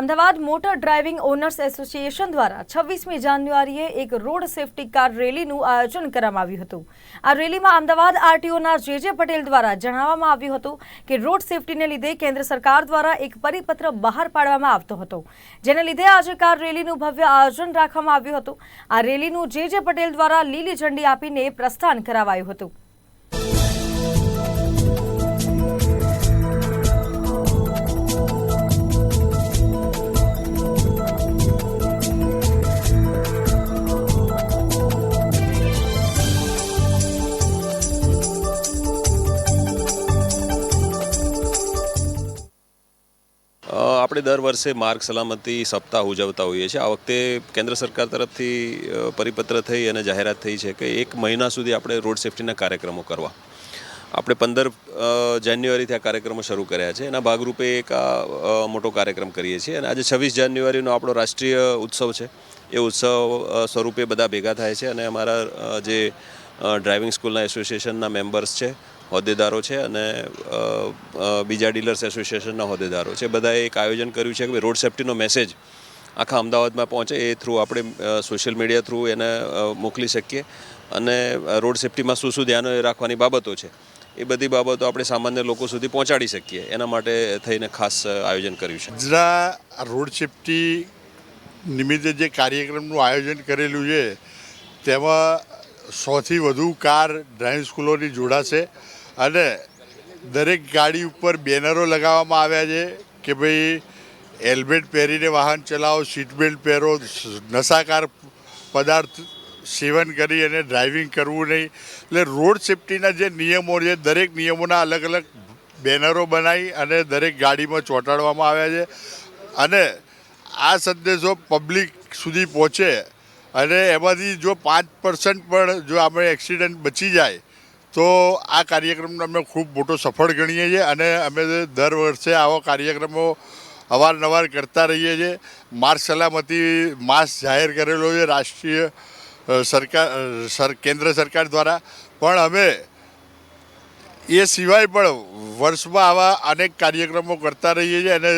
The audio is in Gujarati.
Ahmedabad motor driving owners association દ્વારા છવ્વીસમી જાન્યુઆરીએ એક રોડ સેફટી કાર રેલીનું આયોજન કરવામાં આવ્યું હતું. આ રેલીમાં અમદાવાદ આરટીઓના જે જે પટેલ દ્વારા જણાવવામાં આવ્યું હતું કે રોડ સેફટીને લીધે કેન્દ્ર સરકાર દ્વારા એક પરિપત્ર બહાર પાડવામાં આવતો હતો. જેને લીધે આજે કાર રેલીનું ભવ્ય આયોજન રાખવામાં આવ્યું હતું. આ રેલીનું જે જે પટેલ દ્વારા લીલી ઝંડી આપીને પ્રસ્થાન કરાવાયું હતું. આપણે દર વર્ષે માર્ગ સલામતી સપ્તાહ ઉજવતા હોઈએ છીએ. આ વખતે કેન્દ્ર સરકાર તરફથી પરિપત્ર થઈ અને જાહેરાત થઈ છે કે એક મહિના સુધી આપણે રોડ સેફટીના કાર્યક્રમો કરવા. આપણે પંદર જાન્યુઆરીથી આ કાર્યક્રમો શરૂ કર્યા છે. એના ભાગરૂપે એક આ મોટો કાર્યક્રમ કરીએ છીએ. અને આજે છવ્વીસ જાન્યુઆરીનો આપણો રાષ્ટ્રીય ઉત્સવ છે. એ ઉત્સવ સ્વરૂપે બધા ભેગા થાય છે અને અમારા જે ડ્રાઇવિંગ સ્કૂલના એસોસિએશનના મેમ્બર્સ છે હોદ્દેદારો છે અને બીજા ડીલર્સ એસોસિએશનના હોદ્દેદારો છે. બધાએ એક આયોજન કર્યું છે કે રોડ સેફ્ટીનો મેસેજ આખા અમદાવાદમાં પહોંચે, એ થ્રુ આપણે સોશિયલ મીડિયા થ્રુ એને મોકલી શકીએ અને રોડ સેફ્ટીમાં શું શું ધ્યાન રાખવાની બાબતો છે, એ બધી બાબતો આપણે સામાન્ય લોકો સુધી પહોંચાડી શકીએ. એના માટે થઈને ખાસ આયોજન કર્યું છે. ગુજરાત રોડ સેફ્ટી નિમિત્તે જે કાર્યક્રમનું આયોજન કરેલું છે, તેમાં સોથી વધુ કાર ડ્રાઇવિંગ સ્કૂલોની જોડાશે અને દરેક ગાડી ઉપર બેનરો લગાવવામાં આવ્યા છે કે ભાઈ હેલ્મેટ પહેરીને વાહન ચલાવો સીટ બેલ્ટ પહેરો નશાકાર પદાર્થ સેવન કરી અને ડ્રાઇવિંગ કરવું નહીં. એટલે રોડ સેફટીના જે નિયમો છે, દરેક નિયમોના અલગ અલગ બેનરો બનાવી અને દરેક ગાડીમાં ચોંટાડવામાં આવ્યા છે. અને આ સંદેશો પબ્લિક સુધી પહોંચે અને એમાંથી જો પાંચ પર્સન્ટ પણ જો આપણે એક્સિડન્ટ બચી જાય, તો આ કાર્યક્રમને અમે ખૂબ મોટો સફળ ગણીએ છીએ અને અમે દર વર્ષે આવા કાર્યક્રમો અવારનવાર કરતા રહીએ છીએ. માર્ગ સલામતી માસ જાહેર કરેલો છે રાષ્ટ્રીય સરકાર સર, કેન્દ્ર સરકાર દ્વારા. પણ અમે એ સિવાય પણ વર્ષમાં આવા અનેક કાર્યક્રમો કરતા રહીએ છીએ અને